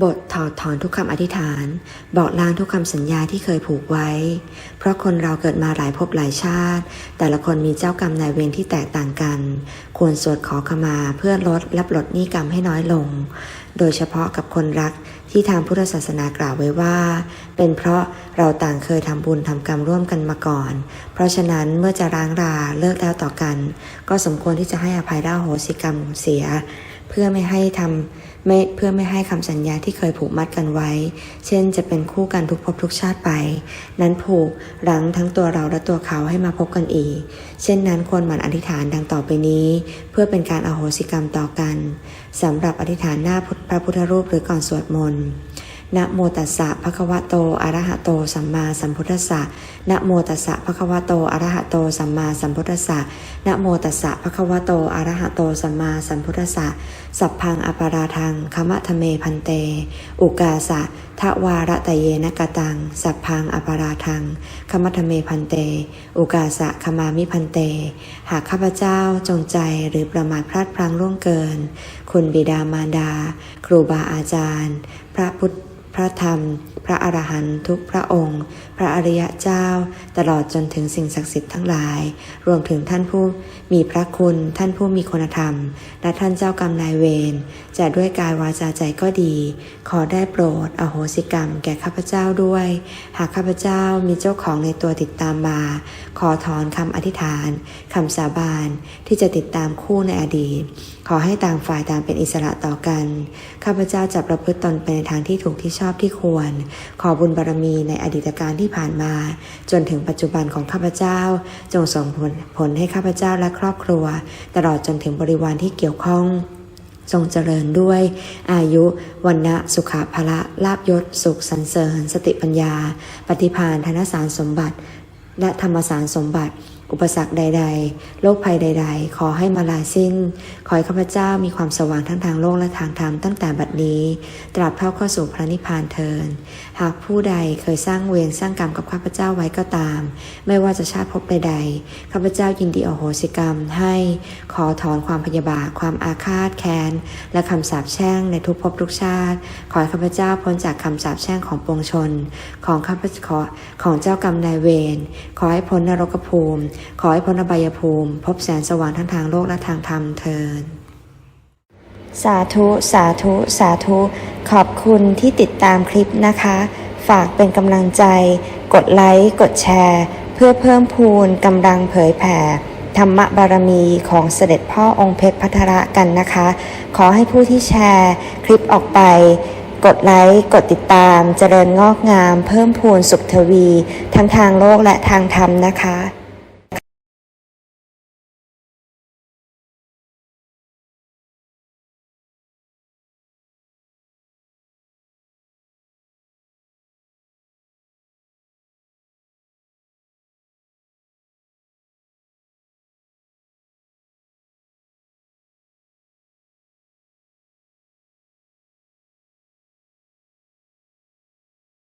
บทถอดถอนทุกคำอธิษฐาน บอกลางทุกคำสัญญาที่เคยผูกไว้ เพราะคนเราเกิดมาหลายภพหลายชาติ แต่ละคนมีเจ้ากรรมนายเวรที่แตกต่างกัน ควรสวดขอขมาเพื่อลดและปลดหนี้กรรมให้น้อยลง โดยเฉพาะกับคนรักที่ทางพุทธศาสนากล่าวไว้ว่า เป็นเพราะเราต่างเคยทำบุญทำกรรมร่วมกันมาก่อน เพราะฉะนั้นเมื่อจะร้างราเลิกแล้วต่อกัน ก็สมควรที่จะให้อภัยและอโหสิกรรมเสีย เพื่อไม่ให้ทำไม่เพื่อไม่ให้คำสัญญาที่เคยผูกมัดกันไว้ เช่นจะเป็นคู่กันทุกภพทุกชาติไป นั้นผูกรั้งทั้งตัวเราและตัวเขาให้มาพบกันอีก เช่นนั้นควรหมั่นอธิษฐานดังต่อไปนี้ เพื่อเป็นการอโหสิกรรมต่อกันสำหรับอธิษฐานหน้าพระพุทธรูปหรือก่อนสวดมนต์ นะโมตัสสะภะคะวะโตอะระหะโตสัมมาสัมพุทธัสสะนะโมตัสสะภะคะวะโตอะระหะโตสัมมาสัมพุทธัสสะนะโมตัสสะภะคะวะโตอะระหะโตสัมมาสัมพุทธัสสะสัพพังอปาราทังคมะทะเมพันเต อุกาสะทวาระตะเยนะกตัง สัพพังอปาราทังคมะทะเมพันเต อุกาสะขมามิพันเต หากข้าพเจ้าจงใจหรือประมาทพลาดพลั้งล่วงเกิน คุณบิดามารดา ครูบาอาจารย์ พระพุทธ พระธรรม พระอรหันต์ทุกพระองค์ พระอริยะเจ้า ตลอดจนถึงสิ่งศักดิ์สิทธิ์ทั้งหลาย รวมถึงท่านผู้มีพระคุณ ท่านผู้มีคุณธรรม และท่านเจ้ากรรมนายเวรจะด้วยกายวาจาใจก็ดี ขอได้โปรดอโหสิกรรมแก่ข้าพเจ้าด้วย หากข้าพเจ้ามีเจ้าของในตัวติดตามมา ขอถอนคำอธิษฐานคำสาบานที่จะติดตามคู่ในอดีต ขอให้ต่างฝ่ายต่างเป็นอิสระต่อกัน ข้าพเจ้าจะประพฤติตนไปในทางที่ถูกที่ชอบที่ควร ขอบุญบารมีในอดีตการที่ผ่านมา จนถึงปัจจุบันของข้าพเจ้า จงส่งผลผลให้ข้าพเจ้าและครอบครัว ตลอดจนถึงบริวารที่เกี่ยวข้องทรงเจริญด้วย อายุวันนะสุขภละลาบยศ สุขสรรเสริญ สติปัญญา ปฏิภาณธนสารสมบัติ และธรรมสารสมบัติ อุปสรรคใด ๆ โรคภัยใด ๆ ขอให้มาลายสิ้น ขอให้ข้าพเจ้ามีความสว่างทั้งทางโลกและทางธรรมตั้งแต่บัดนี้ ตราบเท่าเข้าสู่พระนิพพานเทิน หากผู้ใดเคยสร้างเวรสร้างกรรมกับข้าพเจ้าไว้ก็ตาม ไม่ว่าจะชาติภพใดๆ ข้าพเจ้ายินดีอโหสิกรรมให้ ขอถอนความพยาบาท ความอาฆาตแค้น และคำสาปแช่งในทุกภพทุกชาติ ขอให้ข้าพเจ้าพ้นจากคำสาปแช่งของปวงชน ของข้าพเจ้าขอของเจ้ากรรมนายเวร ขอให้พ้นนรกภูมิขอให้พ้นอบายภูมิ พบแสงสว่างทั้งทางโลกและทางธรรมเทินสาธุ สาธุ สาธุ ขอบคุณที่ติดตามคลิปนะคะ ฝากเป็นกำลังใจ กดไลค์ กดแชร์ เพื่อเพิ่มพูนกำลังเผยแผ่ ธรรมบารมีของเสด็จพ่อองค์เพชรพัทระกันนะคะ ขอให้ผู้ที่แชร์คลิปออกไป กดไลค์ กดติดตาม เจริญงอกงาม เพิ่มพูนสุขทวี ทั้งทางโลกและทางธรรมนะคะ